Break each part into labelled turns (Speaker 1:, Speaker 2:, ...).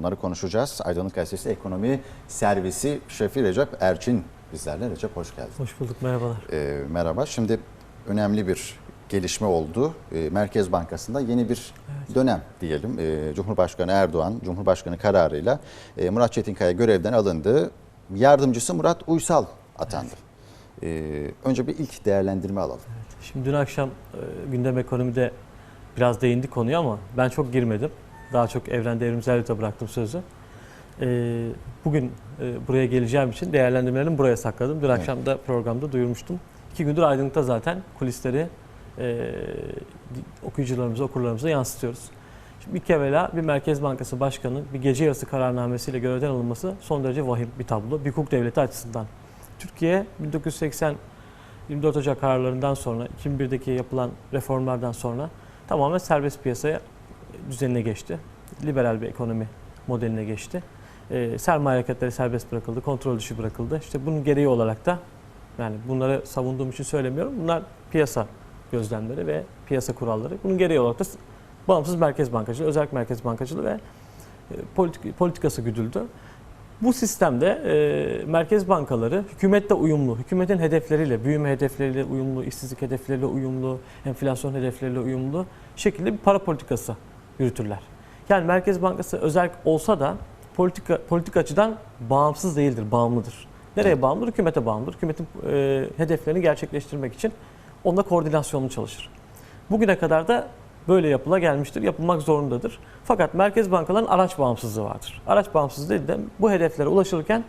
Speaker 1: Bunları konuşacağız. Aydınlık Gazetesi Ekonomi Servisi Şefi Recep Erçin bizlerle. Recep hoş geldin.
Speaker 2: Hoş bulduk, merhabalar.
Speaker 1: Ee, merhaba. Şimdi önemli bir gelişme oldu. Ee, Merkez Bankası'nda yeni bir dönem diyelim. Ee, Cumhurbaşkanı Erdoğan, Cumhurbaşkanı kararıyla e, Murat Çetinkaya görevden alındı. Yardımcısı Murat Uysal atandı. Ee, önce bir ilk değerlendirme alalım.
Speaker 2: Şimdi dün akşam e, gündem ekonomide biraz değindik konuya ama ben çok girmedim. Daha çok Evren Devrimsel'e bıraktım sözü. E, bugün e, buraya geleceğim için değerlendirmelerimi buraya sakladım. Dün
Speaker 1: Evet.
Speaker 2: akşam da programda duyurmuştum. İki gündür Aydınlık'ta zaten kulisleri e, okuyucularımıza, okurlarımıza yansıtıyoruz. Şimdi ilk evvela bir Merkez Bankası Başkanı bir gece yarısı kararnamesiyle görevden alınması son derece vahim bir tablo. Bir hukuk devleti açısından. Türkiye 1980 24 Ocak kararlarından sonra 2001'deki yapılan reformlardan sonra tamamen serbest piyasaya düzenine geçti. Liberal bir ekonomi modeline geçti. Ee, sermaye hareketleri serbest bırakıldı, kontrol dışı bırakıldı. İşte bunun gereği olarak da yani bunları savunduğum için söylemiyorum. Bunlar piyasa gözlemleri ve piyasa kuralları. Bunun gereği olarak da bağımsız merkez bankacılığı, özel merkez bankacılığı ve e, politik, politikası güdüldü. Bu sistemde e, merkez bankaları hükümetle uyumlu, hükümetin hedefleriyle, büyüme hedefleriyle uyumlu, işsizlik hedefleriyle uyumlu, enflasyon hedefleriyle uyumlu şekilde bir para politikası yürütürler. Yani Merkez Bankası özel olsa da politika, politik açıdan bağımsız değildir, bağımlıdır. Nereye
Speaker 1: Evet.
Speaker 2: bağımlıdır? Hükümete bağımlıdır. Hükümetin e, hedeflerini gerçekleştirmek için onunla koordinasyonlu çalışır. Bugüne kadar da böyle yapıla gelmiştir, yapılmak zorundadır. Fakat merkez bankaların araç bağımsızlığı vardır. Araç bağımsızlığı değil de bu hedeflere ulaşılırken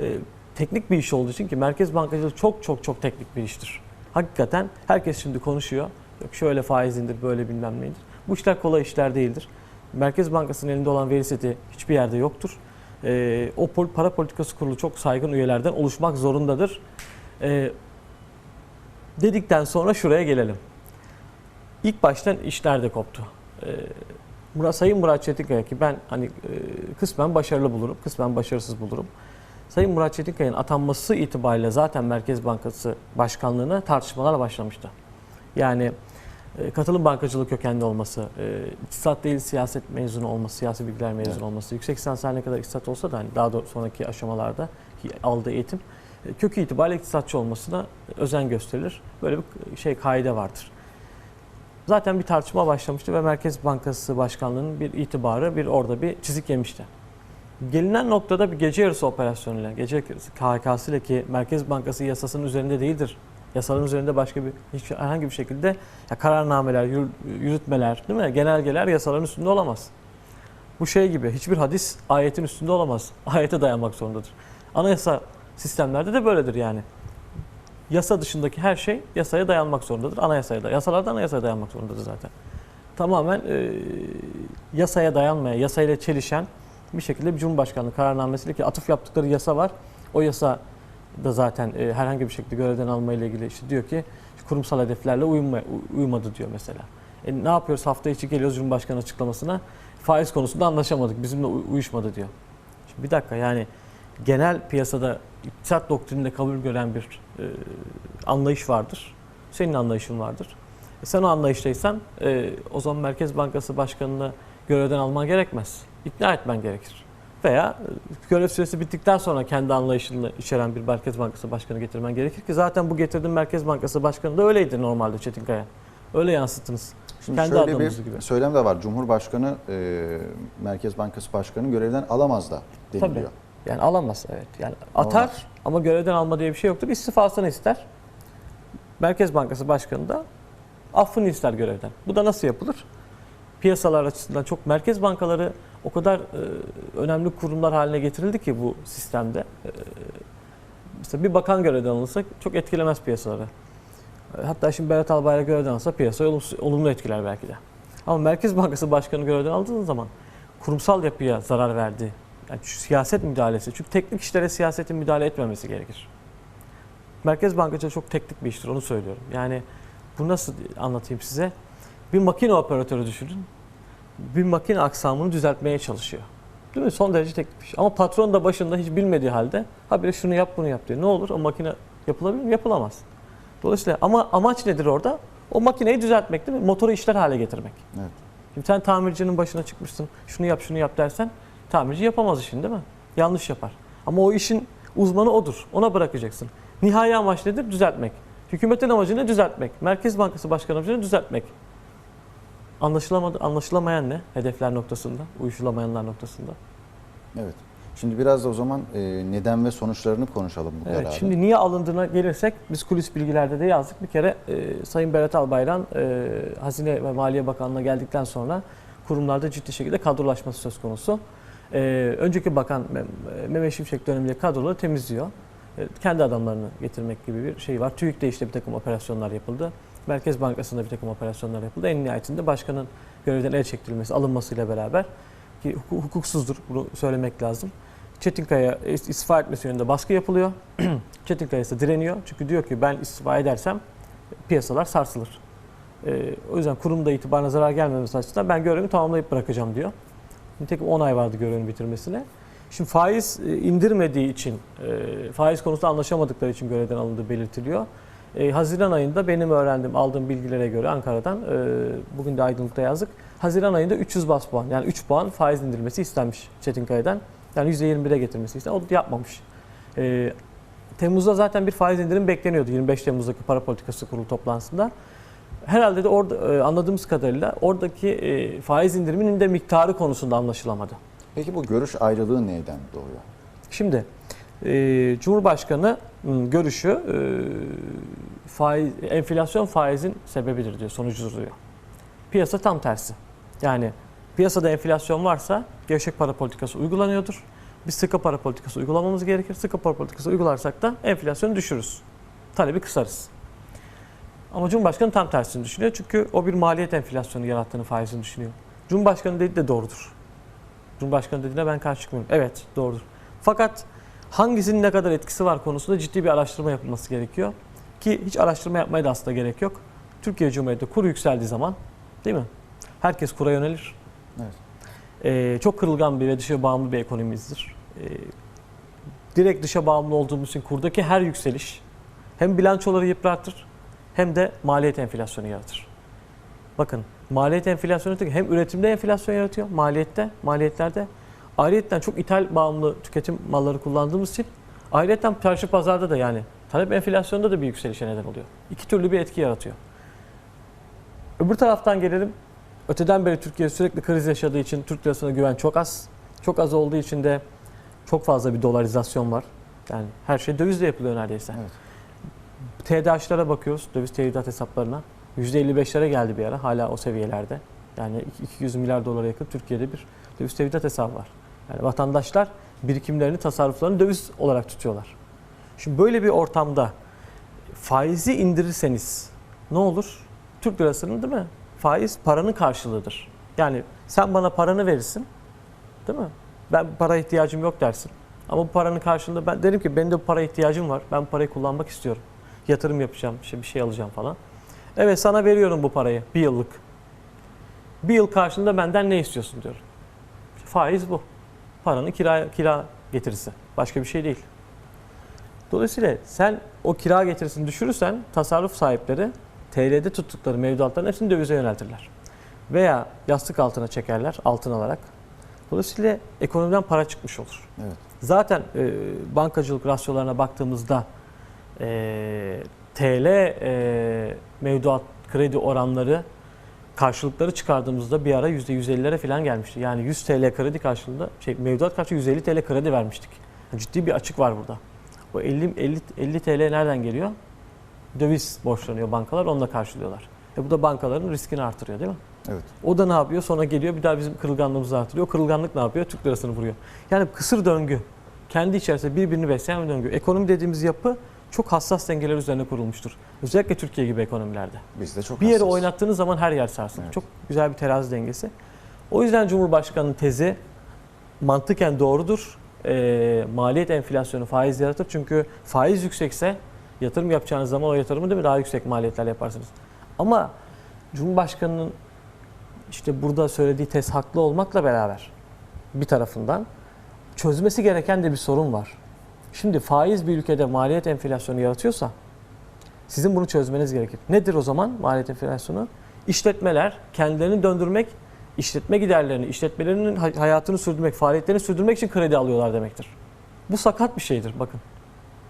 Speaker 2: e, teknik bir iş olduğu için ki merkez bankacılığı çok çok çok teknik bir iştir. Hakikaten herkes şimdi konuşuyor. Yok şöyle faiz indir, böyle bilmem neydir. Bu işler kolay işler değildir. Merkez Bankası'nın elinde olan veri seti hiçbir yerde yoktur. E, o para politikası kurulu çok saygın üyelerden oluşmak zorundadır. E, dedikten sonra şuraya gelelim. İlk baştan işler de koptu. Ee, Murat, Sayın Murat Çetinkaya ki ben hani e, kısmen başarılı bulurum, kısmen başarısız bulurum. Sayın Murat Çetinkaya'nın atanması itibariyle zaten Merkez Bankası Başkanlığı'na tartışmalar başlamıştı. Yani e, katılım bankacılık kökenli olması, e, iktisat değil siyaset mezunu olması, siyasi bilgiler mezunu
Speaker 1: Evet.
Speaker 2: olması, yüksek lisans ne kadar iktisat olsa da hani daha da sonraki aşamalarda aldığı eğitim e, kökü itibariyle iktisatçı olmasına özen gösterilir. Böyle bir şey kaide vardır. Zaten bir tartışma başlamıştı ve Merkez Bankası Başkanlığı'nın bir itibarı bir orada bir çizik yemişti. Gelinen noktada bir gece yarısı operasyonuyla, gece yarısı KHK'sı ile ki Merkez Bankası yasasının üzerinde değildir. Yasaların üzerinde başka bir hiç herhangi bir şekilde ya kararnameler, yürü- yürütmeler, değil mi? Genelgeler yasaların üstünde olamaz. Bu şey gibi hiçbir hadis ayetin üstünde olamaz. Ayete dayanmak zorundadır. Anayasa sistemlerde de böyledir yani. Yasa dışındaki her şey yasaya dayanmak zorundadır. Anayasaya da. Yasalar da anayasaya dayanmak zorundadır zaten. Tamamen e, yasaya dayanmaya, yasayla çelişen bir şekilde bir Cumhurbaşkanlığı kararnamesiyle ki atıf yaptıkları yasa var. O yasa da zaten e, herhangi bir şekilde görevden alma ile ilgili işte diyor ki kurumsal hedeflerle uyuma, uyumadı diyor mesela. E, ne yapıyoruz? Hafta içi geliyoruz Cumhurbaşkanı açıklamasına. Faiz konusunda anlaşamadık. Bizimle uy- uyuşmadı diyor. Şimdi bir dakika yani genel piyasada iktisat doktrininde kabul gören bir e, anlayış vardır. Senin anlayışın vardır. E, sen o anlayıştaysan e, o zaman Merkez Bankası Başkanı'nı görevden alman gerekmez. İkna etmen gerekir. Veya e, görev süresi bittikten sonra kendi anlayışını içeren bir Merkez Bankası Başkanı getirmen gerekir ki zaten bu getirdiğin Merkez Bankası Başkanı da öyleydi normalde Çetinkaya. Öyle yansıttınız.
Speaker 1: Şimdi
Speaker 2: Kendi
Speaker 1: şöyle bir
Speaker 2: gibi.
Speaker 1: söylem de var. Cumhurbaşkanı e, Merkez Bankası Başkanı görevden alamaz da deniliyor.
Speaker 2: Yani alamaz evet. Yani atar
Speaker 1: Alamaz.
Speaker 2: ama görevden alma diye bir şey yoktur. İstifasını ister. Merkez Bankası Başkanı da affını ister görevden. Bu da nasıl yapılır? Piyasalar açısından çok merkez bankaları o kadar e, önemli kurumlar haline getirildi ki bu sistemde. E, mesela bir bakan görevden alınsa çok etkilemez piyasaları. E, Hatta şimdi Berat Albayrak görevden alsa piyasayı olumlu etkiler belki de. Ama Merkez Bankası Başkanı görevden aldığınız zaman kurumsal yapıya zarar verdi. Yani siyaset müdahalesi. Çünkü teknik işlere siyasetin müdahale etmemesi gerekir. Merkez Bankacılığı çok teknik bir iştir onu söylüyorum. Yani bu nasıl anlatayım size? Bir makine operatörü düşünün. Bir makine aksamını düzeltmeye çalışıyor. Değil mi? Son derece teknik bir şey. Ama patron da başında hiç bilmediği halde habire şunu yap bunu yap diyor. Ne olur o makine yapılabilir mi? Yapılamaz. Dolayısıyla ama amaç nedir orada? O makineyi düzeltmek değil mi? Motoru işler hale getirmek.
Speaker 1: Evet.
Speaker 2: Şimdi sen tamircinin başına çıkmışsın. Şunu yap şunu yap dersen Tamirci yapamaz işini değil mi? Yanlış yapar. Ama o işin uzmanı odur. Ona bırakacaksın. Nihai amaç nedir? Düzeltmek. Hükümetin amacı ne? Düzeltmek. Merkez Bankası Başkanı amacı ne? Düzeltmek. Anlaşılamadı, anlaşılamayan ne? Hedefler noktasında, uyuşulamayanlar noktasında.
Speaker 1: Evet. Şimdi biraz da o zaman e, neden ve sonuçlarını konuşalım bu
Speaker 2: Evet,
Speaker 1: kararın.
Speaker 2: şimdi niye alındığına gelirsek biz kulis bilgilerde de yazdık. Bir kere e, Sayın Berat Albayrak e, Hazine ve Maliye Bakanlığı'na geldikten sonra kurumlarda ciddi şekilde kadrolaşması söz konusu. E, önceki bakan Mehmet Şimşek döneminde kadroları temizliyor. E, kendi adamlarını getirmek gibi bir şey var. TÜİK'te işte bir takım operasyonlar yapıldı. Merkez Bankası'nda bir takım operasyonlar yapıldı. En nihayetinde başkanın görevden el çektirilmesi, alınmasıyla beraber ki huk- hukuksuzdur bunu söylemek lazım. Çetinkaya is- istifa etmesi yönünde baskı yapılıyor. Çetinkaya ise direniyor. Çünkü diyor ki ben istifa edersem piyasalar sarsılır. Ee, o yüzden kurumda itibarına zarar gelmemesi açısından ben görevimi tamamlayıp bırakacağım diyor. Nitekim 10 ay vardı görevini bitirmesine. Şimdi faiz e, indirmediği için, e, faiz konusunda anlaşamadıkları için görevden alındığı belirtiliyor. E, Haziran ayında benim öğrendiğim, aldığım bilgilere göre Ankara'dan, e, bugün de aydınlıkta yazdık. Haziran ayında 300 bas puan, yani 3 puan faiz indirmesi istenmiş Çetinkaya'dan. Yani %21'e getirmesi istenmiş. O yapmamış. E, Temmuz'da zaten bir faiz indirim bekleniyordu 25 Temmuz'daki para politikası kurulu toplantısında. Herhalde de orada e, anladığımız kadarıyla oradaki e, faiz indiriminin de miktarı konusunda anlaşılamadı.
Speaker 1: Peki bu görüş ayrılığı neyden doğuyor?
Speaker 2: Şimdi e, Cumhurbaşkanı m, görüşü e, faiz, enflasyon faizin sebebidir diyor, sonucudur diyor. Piyasa tam tersi. Yani piyasada enflasyon varsa gevşek para politikası uygulanıyordur. Biz sıkı para politikası uygulamamız gerekir. Sıkı para politikası uygularsak da enflasyonu düşürürüz. Talebi kısarız. Ama Cumhurbaşkanı tam tersini düşünüyor. Çünkü o bir maliyet enflasyonu yarattığını faizini düşünüyor. Cumhurbaşkanı dediği de doğrudur. Cumhurbaşkanı dediğine ben karşı çıkmıyorum. Evet doğrudur. Fakat hangisinin ne kadar etkisi var konusunda ciddi bir araştırma yapılması gerekiyor. Ki hiç araştırma yapmaya da aslında gerek yok. Türkiye Cumhuriyeti kur yükseldiği zaman değil mi? Herkes kura yönelir.
Speaker 1: Evet.
Speaker 2: Ee, çok kırılgan bir ve dışa bağımlı bir ekonomimizdir. Ee, direkt dışa bağımlı olduğumuz için kurdaki her yükseliş hem bilançoları yıpratır hem de maliyet enflasyonu yaratır. Bakın maliyet enflasyonu hem üretimde enflasyon yaratıyor maliyette, maliyetlerde. Ayrıyetten çok ithal bağımlı tüketim malları kullandığımız için ayrıyetten çarşı pazarda da yani talep enflasyonunda da bir yükselişe neden oluyor. İki türlü bir etki yaratıyor. Öbür taraftan gelelim. Öteden beri Türkiye sürekli kriz yaşadığı için Türk lirasına güven çok az. Çok az olduğu için de çok fazla bir dolarizasyon var. Yani her şey dövizle yapılıyor neredeyse.
Speaker 1: Evet.
Speaker 2: TDH'lara bakıyoruz, döviz tevdiat hesaplarına. %55'lere geldi bir ara, hala o seviyelerde. Yani 200 milyar dolara yakın Türkiye'de bir döviz tevdiat hesabı var. Yani vatandaşlar birikimlerini, tasarruflarını döviz olarak tutuyorlar. Şimdi böyle bir ortamda faizi indirirseniz ne olur? Türk lirasının değil mi? Faiz paranın karşılığıdır. Yani sen bana paranı verirsin, değil mi? Ben para ihtiyacım yok dersin. Ama bu paranın karşılığında ben derim ki benim de bu para ihtiyacım var. Ben bu parayı kullanmak istiyorum. Yatırım yapacağım, işte bir şey alacağım falan. Evet sana veriyorum bu parayı bir yıllık. Bir yıl karşılığında benden ne istiyorsun diyorum. Faiz bu. Paranın kira, kira getirisi. Başka bir şey değil. Dolayısıyla sen o kira getirisini düşürürsen tasarruf sahipleri TL'de tuttukları mevduatların hepsini dövize yöneltirler. Veya yastık altına çekerler altın alarak. Dolayısıyla ekonomiden para çıkmış olur.
Speaker 1: Evet.
Speaker 2: Zaten e, bankacılık rasyolarına baktığımızda e, TL e, mevduat kredi oranları karşılıkları çıkardığımızda bir ara %150'lere falan gelmişti. Yani 100 TL kredi karşılığında şey mevduat karşı 150 TL kredi vermiştik. Ciddi bir açık var burada. O 50 50 50 TL nereden geliyor? Döviz borçlanıyor bankalar, onunla karşılıyorlar. E bu da bankaların riskini artırıyor değil mi?
Speaker 1: Evet.
Speaker 2: O da ne yapıyor? Sonra geliyor bir daha bizim kırılganlığımızı artırıyor. O kırılganlık ne yapıyor? Türk lirasını vuruyor. Yani kısır döngü. Kendi içerisinde birbirini besleyen bir döngü. Ekonomi dediğimiz yapı çok hassas dengeler üzerine kurulmuştur. Özellikle Türkiye gibi ekonomilerde.
Speaker 1: Biz de çok
Speaker 2: Bir yere
Speaker 1: hassas.
Speaker 2: oynattığınız zaman her yer sarsılır.
Speaker 1: Evet.
Speaker 2: Çok güzel bir terazi dengesi. O yüzden Cumhurbaşkanı'nın tezi mantıken doğrudur. Ee, maliyet enflasyonu faiz yaratır. Çünkü faiz yüksekse yatırım yapacağınız zaman o yatırımı değil mi daha yüksek maliyetler yaparsınız. Ama Cumhurbaşkanı'nın işte burada söylediği tez haklı olmakla beraber bir tarafından çözmesi gereken de bir sorun var. Şimdi faiz bir ülkede maliyet enflasyonu yaratıyorsa sizin bunu çözmeniz gerekir. Nedir o zaman maliyet enflasyonu? İşletmeler kendilerini döndürmek işletme giderlerini, işletmelerinin hay- hayatını sürdürmek, faaliyetlerini sürdürmek için kredi alıyorlar demektir. Bu sakat bir şeydir bakın.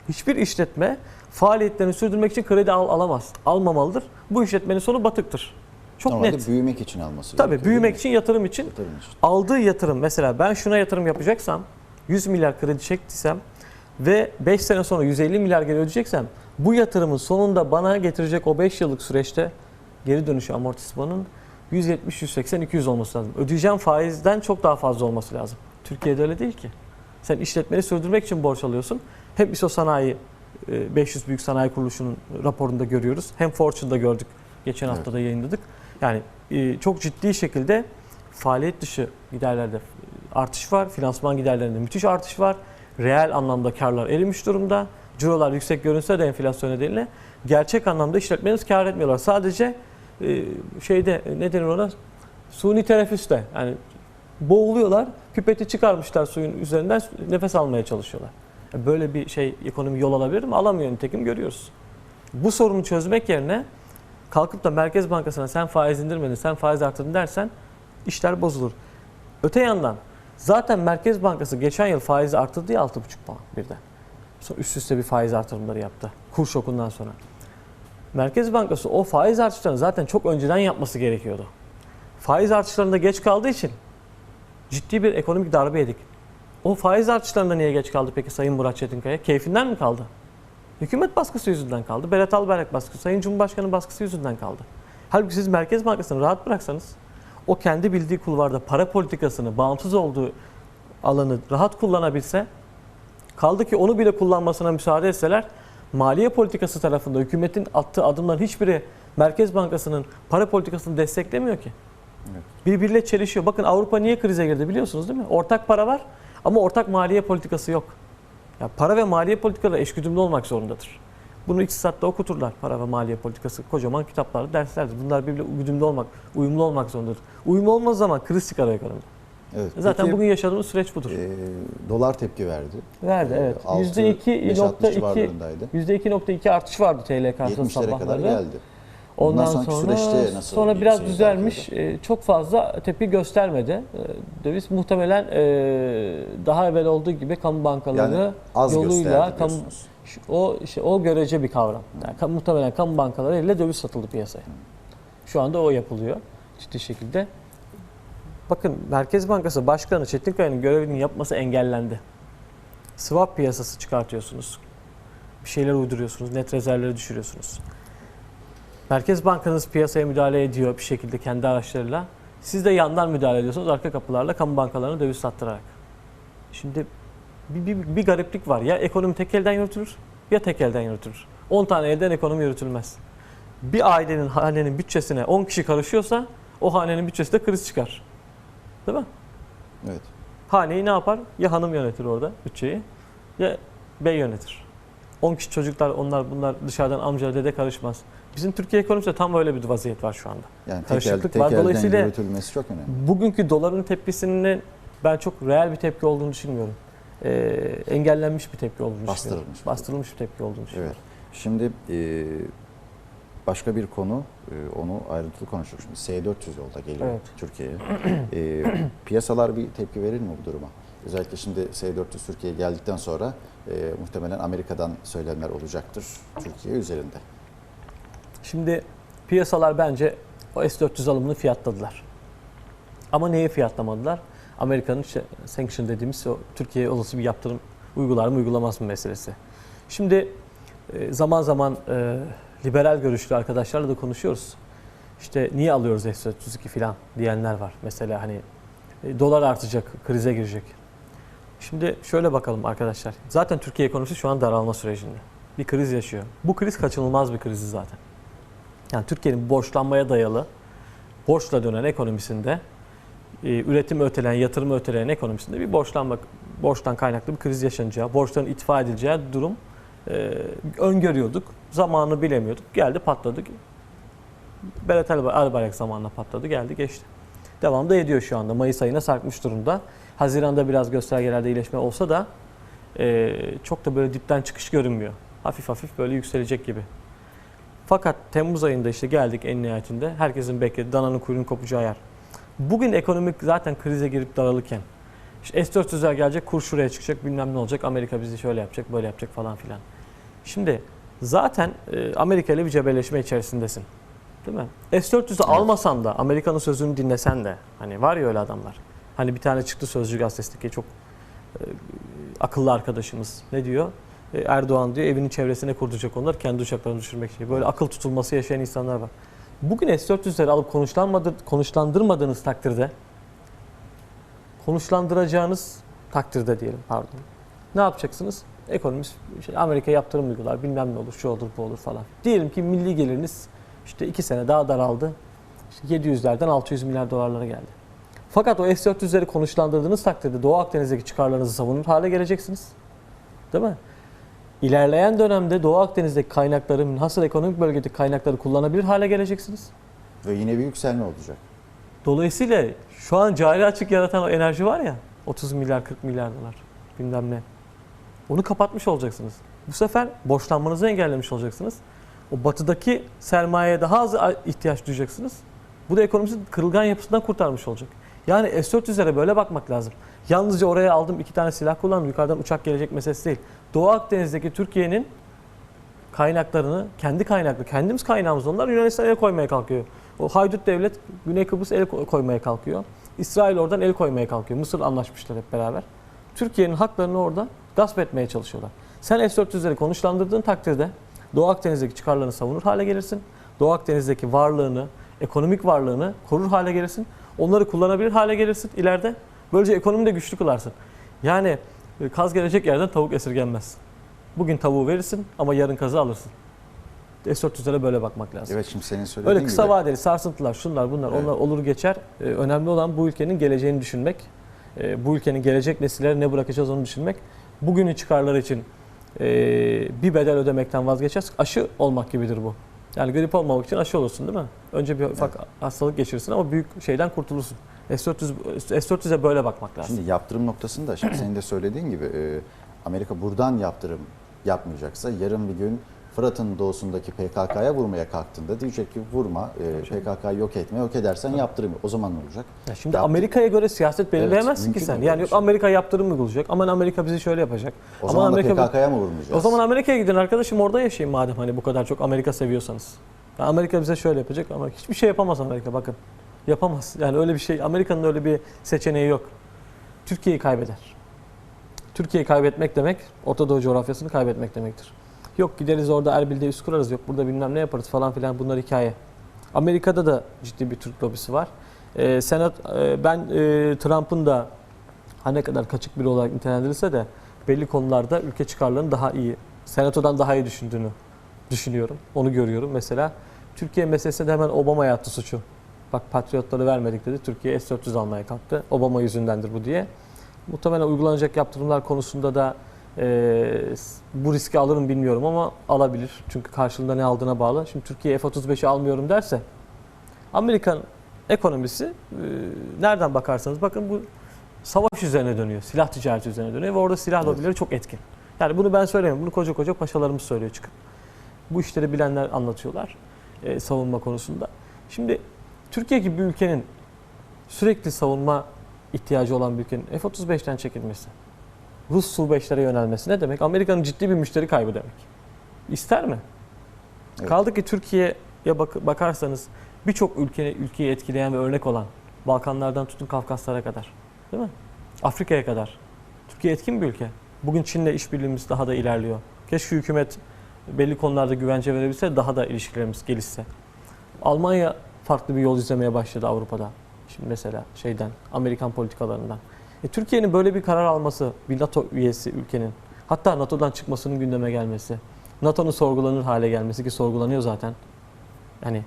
Speaker 2: Hiçbir işletme faaliyetlerini sürdürmek için kredi al- alamaz, almamalıdır. Bu işletmenin sonu batıktır. Çok
Speaker 1: Normalde
Speaker 2: net.
Speaker 1: büyümek için alması
Speaker 2: Tabii
Speaker 1: gerekiyor,
Speaker 2: büyümek için, yatırım için?
Speaker 1: Yatırım için.
Speaker 2: aldığı yatırım mesela ben şuna yatırım yapacaksam 100 milyar kredi çektiysem ve 5 sene sonra 150 milyar geri ödeyeceksem bu yatırımın sonunda bana getirecek o 5 yıllık süreçte geri dönüşü amortismanın 170, 180, 200 olması lazım. Ödeyeceğim faizden çok daha fazla olması lazım. Türkiye'de öyle değil ki. Sen işletmeni sürdürmek için borç alıyorsun. Hem ISO Sanayi e, 500 Büyük Sanayi Kuruluşu'nun raporunda görüyoruz. Hem Fortune'da gördük. Geçen hafta da yayınladık. Yani e, çok ciddi şekilde faaliyet dışı giderlerde artış var. Finansman giderlerinde müthiş artış var. Reel anlamda karlar erimiş durumda. Cirolar yüksek görünse de enflasyon nedeniyle gerçek anlamda işletmeniz kar etmiyorlar. Sadece e, şeyde e, ne denir ona? Suni teneffüste. Yani boğuluyorlar. Pipeti çıkarmışlar suyun üzerinden nefes almaya çalışıyorlar. E, Böyle bir şey ekonomi yol alabilir mi? Alamıyor nitekim görüyoruz. Bu sorunu çözmek yerine kalkıp da Merkez Bankası'na sen faiz indirmedin, sen faiz arttırdın dersen işler bozulur. Öte yandan zaten Merkez Bankası geçen yıl faizi arttırdı ya 6,5 puan birden. Sonra üst üste bir faiz artırımları yaptı. Kur şokundan sonra. Merkez Bankası o faiz artışlarını zaten çok önceden yapması gerekiyordu. Faiz artışlarında geç kaldığı için ciddi bir ekonomik darbe yedik. O faiz artışlarında niye geç kaldı peki Sayın Murat Çetinkaya? Keyfinden mi kaldı? Hükümet baskısı yüzünden kaldı. Berat Albayrak baskısı, Sayın Cumhurbaşkanı baskısı yüzünden kaldı. Halbuki siz Merkez Bankası'nı rahat bıraksanız o kendi bildiği kulvarda para politikasını, bağımsız olduğu alanı rahat kullanabilse kaldı ki onu bile kullanmasına müsaade etseler maliye politikası tarafında hükümetin attığı adımların hiçbiri Merkez Bankası'nın para politikasını desteklemiyor ki.
Speaker 1: Evet.
Speaker 2: Birbiriyle çelişiyor. Bakın Avrupa niye krize girdi biliyorsunuz değil mi? Ortak para var ama ortak maliye politikası yok. Ya para ve maliye politikaları eşgüdümlü olmak zorundadır. Bunu iktisatta okuturlar para ve maliye politikası. Kocaman kitaplarda derslerdir. Bunlar birbiriyle güdümlü olmak, uyumlu olmak zorundadır. Uyumlu olmaz zaman kriz çıkar ekonomide.
Speaker 1: Evet.
Speaker 2: Zaten
Speaker 1: Peki,
Speaker 2: bugün yaşadığımız süreç budur.
Speaker 1: e, dolar tepki verdi.
Speaker 2: Verdi evet.
Speaker 1: Altı,
Speaker 2: %2.2
Speaker 1: 5.60 civarlarındaydı.
Speaker 2: %2.2 artış vardı TL karşısında
Speaker 1: 70'lere kadar geldi.
Speaker 2: Ondan
Speaker 1: sonraki
Speaker 2: sonra
Speaker 1: süreçte nasıl
Speaker 2: sonra
Speaker 1: bir
Speaker 2: biraz düzelmiş. Ee, çok fazla tepki göstermedi. Ee, Döviz muhtemelen e, daha evvel olduğu gibi kamu bankaları
Speaker 1: Yani az
Speaker 2: yoluyla kamu,
Speaker 1: diyorsunuz.
Speaker 2: O işte o görece bir kavram. Yani muhtemelen kamu bankaları ile döviz satıldı piyasaya. Şu anda o yapılıyor ciddi şekilde. Bakın Merkez Bankası Başkanı Çetinkaya'nın görevini yapması engellendi. Swap piyasası çıkartıyorsunuz. Bir şeyler uyduruyorsunuz, net rezervleri düşürüyorsunuz. Merkez Bankanız piyasaya müdahale ediyor bir şekilde kendi araçlarıyla. Siz de yandan müdahale ediyorsunuz arka kapılarla kamu bankalarına döviz sattırarak. Şimdi bir, bir, bir gariplik var. Ya ekonomi tek elden yürütülür ya tek elden yürütülür. 10 tane elden ekonomi yürütülmez. Bir ailenin, hanenin bütçesine 10 kişi karışıyorsa o hanenin bütçesinde kriz çıkar. Değil mi?
Speaker 1: Evet.
Speaker 2: Haneyi ne yapar? Ya hanım yönetir orada bütçeyi ya bey yönetir. 10 kişi çocuklar onlar bunlar dışarıdan amca dede karışmaz. Bizim Türkiye ekonomisinde tam öyle bir vaziyet var şu anda.
Speaker 1: Yani tek,
Speaker 2: Karışıklık
Speaker 1: tek
Speaker 2: var. Dolayısıyla-
Speaker 1: yürütülmesi çok önemli.
Speaker 2: Bugünkü doların tepkisinin ben çok reel bir tepki olduğunu düşünmüyorum. Ee, engellenmiş bir tepki olduğunu düşünüyorum.
Speaker 1: Bastırılmış.
Speaker 2: Bastırılmış bir tepki olduğunu düşünüyorum.
Speaker 1: Evet. Şimdi e, başka bir konu, e, onu ayrıntılı konuşuruz. Şimdi S-400 yolda geliyor
Speaker 2: Evet.
Speaker 1: Türkiye'ye. E, piyasalar bir tepki verir mi bu duruma? Özellikle şimdi S-400 Türkiye'ye geldikten sonra e, muhtemelen Amerika'dan söylemler olacaktır Türkiye üzerinde.
Speaker 2: Şimdi piyasalar bence o S-400 alımını fiyatladılar. Ama neyi fiyatlamadılar? Amerika'nın işte sanction dediğimiz o Türkiye'ye olası bir yaptırım uygular mı uygulamaz mı meselesi. Şimdi e, zaman zaman e, liberal görüşlü arkadaşlarla da konuşuyoruz. İşte niye alıyoruz S-402 falan diyenler var. Mesela hani e, dolar artacak, krize girecek. Şimdi şöyle bakalım arkadaşlar. Zaten Türkiye ekonomisi şu an daralma sürecinde. Bir kriz yaşıyor. Bu kriz kaçınılmaz bir krizi zaten. Yani Türkiye'nin borçlanmaya dayalı, borçla dönen ekonomisinde, e, üretimi öteleyen, yatırımı öteleyen ekonomisinde bir borçlanma, borçtan kaynaklı bir kriz yaşanacağı, borçların itfa edileceği durum e, öngörüyorduk. Zamanını bilemiyorduk. Geldi patladı. Berat Alba- Albayrak zamanla patladı, geldi geçti. Devam da ediyor şu anda. Mayıs ayına sarkmış durumda. Haziran'da biraz göstergelerde iyileşme olsa da e, çok da böyle dipten çıkış görünmüyor. Hafif hafif böyle yükselecek gibi. Fakat Temmuz ayında işte geldik en nihayetinde. Herkesin beklediği dananın kuyruğunun kopacağı yer. Bugün ekonomik zaten krize girip daralırken işte S-400'ler gelecek, kur şuraya çıkacak, bilmem ne olacak, Amerika bizi şöyle yapacak, böyle yapacak falan filan. Şimdi zaten e, Amerika ile bir cebelleşme içerisindesin. Değil mi? S-400'ü almasan da, Amerika'nın sözünü dinlesen de, hani var ya öyle adamlar. Hani bir tane çıktı Sözcü gazetesindeki çok e, akıllı arkadaşımız. Ne diyor? E, Erdoğan diyor evinin çevresine kurtulacak onlar kendi uçaklarını düşürmek için. Böyle akıl tutulması yaşayan insanlar var. Bugün S-400'leri alıp konuşlandırmadığınız takdirde konuşlandıracağınız takdirde diyelim pardon. Ne yapacaksınız? Ekonomist şey, Amerika yaptırım uygular bilmem ne olur şu olur bu olur falan. Diyelim ki milli geliriniz işte iki sene daha daraldı. İşte 700'lerden 600 milyar dolarlara geldi. Fakat o S-400'leri konuşlandırdığınız takdirde Doğu Akdeniz'deki çıkarlarınızı savunur hale geleceksiniz. Değil mi? İlerleyen dönemde Doğu Akdeniz'deki kaynakları, münhasır ekonomik bölgedeki kaynakları kullanabilir hale geleceksiniz.
Speaker 1: Ve yine bir yükselme olacak.
Speaker 2: Dolayısıyla şu an cari açık yaratan o enerji var ya 30 milyar 40 milyar dolar bilmem ne. Onu kapatmış olacaksınız. Bu sefer borçlanmanızı engellemiş olacaksınız. O batıdaki sermayeye daha az ihtiyaç duyacaksınız. Bu da ekonominin kırılgan yapısından kurtarmış olacak. Yani S-400'lere böyle bakmak lazım. Yalnızca oraya aldım iki tane silah kullandım. Yukarıdan uçak gelecek meselesi değil. Doğu Akdeniz'deki Türkiye'nin kaynaklarını, kendi kaynaklı, kendimiz kaynağımız onlar Yunanistan'a el koymaya kalkıyor. O haydut devlet Güney Kıbrıs el ko- koymaya kalkıyor. İsrail oradan el koymaya kalkıyor. Mısır anlaşmışlar hep beraber. Türkiye'nin haklarını orada gasp etmeye çalışıyorlar. Sen S-400'leri konuşlandırdığın takdirde Doğu Akdeniz'deki çıkarlarını savunur hale gelirsin. Doğu Akdeniz'deki varlığını, ekonomik varlığını korur hale gelirsin. Onları kullanabilir hale gelirsin ileride. Böylece ekonomini de güçlü kılarsın. Yani e, kaz gelecek yerden tavuk esirgenmez. Bugün tavuğu verirsin ama yarın kazı alırsın. S-400'lere böyle bakmak lazım.
Speaker 1: Evet şimdi senin söylediğin
Speaker 2: Öyle kısa
Speaker 1: gibi.
Speaker 2: vadeli sarsıntılar, şunlar bunlar,
Speaker 1: Evet.
Speaker 2: onlar olur geçer. Ee, önemli olan bu ülkenin geleceğini düşünmek. Ee, bu ülkenin gelecek nesillere ne bırakacağız onu düşünmek. Bugünün çıkarları için e, bir bedel ödemekten vazgeçeceğiz. Aşı olmak gibidir bu. Yani grip olmamak için aşı olursun değil mi? Önce bir ufak hastalık geçirirsin ama büyük şeyden kurtulursun. S-400 S-400'e böyle bakmak lazım.
Speaker 1: Şimdi yaptırım noktasında şimdi senin de söylediğin gibi e, Amerika buradan yaptırım yapmayacaksa yarın bir gün Fırat'ın doğusundaki PKK'ya vurmaya kalktığında diyecek ki vurma, e, PKK'yı yok etme, yok edersen yaptırım. O zaman ne olacak?
Speaker 2: Ya şimdi
Speaker 1: Yaptı-
Speaker 2: Amerika'ya göre siyaset belirleyemezsin
Speaker 1: mümkün
Speaker 2: ki sen. Yani yok
Speaker 1: şey.
Speaker 2: Amerika yaptırım uygulayacak. Aman Amerika bizi şöyle yapacak.
Speaker 1: O
Speaker 2: Aman
Speaker 1: zaman
Speaker 2: Amerika
Speaker 1: PKK'ya mı vurmayacağız?
Speaker 2: O zaman Amerika'ya gidin arkadaşım orada yaşayın madem hani bu kadar çok Amerika seviyorsanız. Ya Amerika bize şöyle yapacak ama hiçbir şey yapamaz Amerika bakın. Yapamaz. Yani öyle bir şey Amerika'nın öyle bir seçeneği yok. Türkiye'yi kaybeder. Türkiye'yi kaybetmek demek Orta Doğu coğrafyasını kaybetmek demektir. Yok gideriz orada Erbil'de üst kurarız yok burada bilmem ne yaparız falan filan bunlar hikaye. Amerika'da da ciddi bir Türk lobisi var. Ee, Senat e, ben e, Trump'ın da her ne kadar kaçık biri olarak nitelendirilse de belli konularda ülke çıkarlarını daha iyi, senatodan daha iyi düşündüğünü düşünüyorum. Onu görüyorum. Mesela Türkiye meselesinde hemen Obama'ya attı suçu. Bak patriotları vermedik dedi. Türkiye S-400 almaya kalktı. Obama yüzündendir bu diye. Muhtemelen uygulanacak yaptırımlar konusunda da e, bu riski alırım bilmiyorum ama alabilir. Çünkü karşılığında ne aldığına bağlı. Şimdi Türkiye F-35'i almıyorum derse Amerikan ekonomisi e, nereden bakarsanız bakın bu savaş üzerine dönüyor. Silah ticareti üzerine dönüyor ve orada silah
Speaker 1: Evet.
Speaker 2: lobileri çok etkin. Yani bunu ben söylemiyorum. Bunu koca koca paşalarımız söylüyor çıkıp. Bu işleri bilenler anlatıyorlar e, savunma konusunda. Şimdi Türkiye gibi bir ülkenin sürekli savunma ihtiyacı olan bir ülkenin F-35'ten çekilmesi, Rus Su-5'lere yönelmesi ne demek? Amerika'nın ciddi bir müşteri kaybı demek. İster mi?
Speaker 1: Evet.
Speaker 2: Kaldı ki Türkiye'ye bak- bakarsanız birçok ülke, ülkeyi etkileyen ve örnek olan Balkanlardan tutun Kafkaslara kadar. Değil mi? Afrika'ya kadar. Türkiye etkin bir ülke. Bugün Çin'le işbirliğimiz daha da ilerliyor. Keşke hükümet belli konularda güvence verebilse daha da ilişkilerimiz gelişse. Almanya farklı bir yol izlemeye başladı Avrupa'da. Şimdi mesela şeyden, Amerikan politikalarından. E, Türkiye'nin böyle bir karar alması, bir NATO üyesi ülkenin, hatta NATO'dan çıkmasının gündeme gelmesi, NATO'nun sorgulanır hale gelmesi ki sorgulanıyor zaten. Yani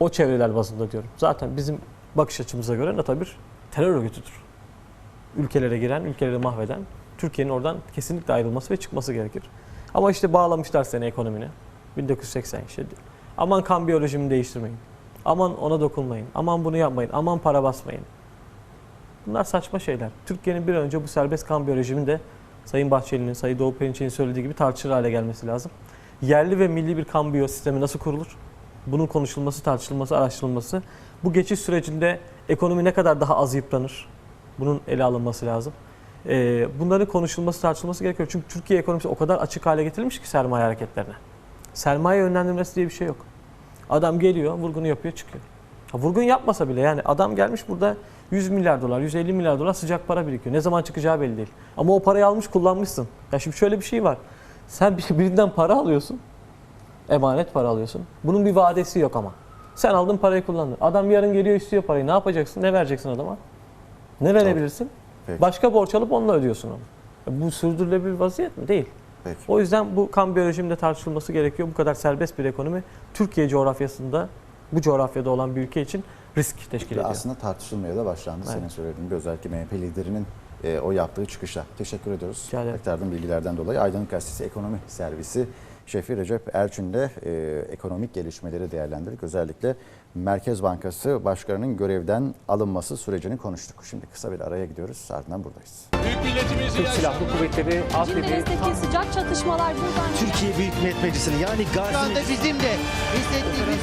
Speaker 2: o çevreler bazında diyorum. Zaten bizim bakış açımıza göre NATO bir terör örgütüdür. Ülkelere giren, ülkeleri mahveden, Türkiye'nin oradan kesinlikle ayrılması ve çıkması gerekir. Ama işte bağlamışlar seni ekonomine. 1980 işte. Aman kambiyo rejimini değiştirmeyin. Aman ona dokunmayın. Aman bunu yapmayın. Aman para basmayın. Bunlar saçma şeyler. Türkiye'nin bir önce bu serbest kambiyo rejimini de Sayın Bahçeli'nin, Sayın Doğu Perinçek'in söylediği gibi tartışılır hale gelmesi lazım. Yerli ve milli bir kambiyo sistemi nasıl kurulur? Bunun konuşulması, tartışılması, araştırılması. Bu geçiş sürecinde Ekonomi ne kadar daha az yıpranır? Bunun ele alınması lazım. Ee, bunların konuşulması, tartışılması gerekiyor. Çünkü Türkiye ekonomisi o kadar açık hale getirilmiş ki sermaye hareketlerine. Sermaye yönlendirmesi diye bir şey yok. Adam geliyor, vurgunu yapıyor, çıkıyor. Ha, vurgun yapmasa bile yani adam gelmiş burada 100 milyar dolar, 150 milyar dolar sıcak para birikiyor. Ne zaman çıkacağı belli değil. Ama o parayı almış kullanmışsın. Ya şimdi şöyle bir şey var. Sen bir- birinden para alıyorsun. Emanet para alıyorsun. Bunun bir vadesi yok ama. Sen aldın parayı kullandın. Adam yarın geliyor istiyor parayı. Ne yapacaksın? Ne vereceksin adama? Ne verebilirsin?
Speaker 1: Peki.
Speaker 2: Başka borç alıp onunla ödüyorsun onu. Bu sürdürülebilir vaziyet mi? Değil.
Speaker 1: Peki.
Speaker 2: O yüzden bu kambiyo rejiminde tartışılması gerekiyor. Bu kadar serbest bir ekonomi Türkiye coğrafyasında bu coğrafyada olan bir ülke için risk teşkil ediyor.
Speaker 1: aslında tartışılmaya da başlandı
Speaker 2: Evet.
Speaker 1: senin söylediğin gibi özellikle MHP liderinin e, o yaptığı çıkışa. Teşekkür ediyoruz. Aktardığın bilgilerden dolayı Aydınlık Gazetesi Ekonomi Servisi Şefi Recep Erçin'le e, ekonomik gelişmeleri değerlendirdik. Özellikle Merkez Bankası Başkanı'nın görevden alınması sürecini konuştuk. Şimdi kısa bir araya gidiyoruz. Ardından buradayız.
Speaker 3: Büyük milletimizi
Speaker 4: Türk Silahlı Kuvvetleri Afrin'i
Speaker 5: sıcak çatışmalar buradan
Speaker 6: Türkiye Büyük Millet Meclisi'ni yani
Speaker 7: Şu anda
Speaker 6: Gazi
Speaker 7: bizim de hissettiğimiz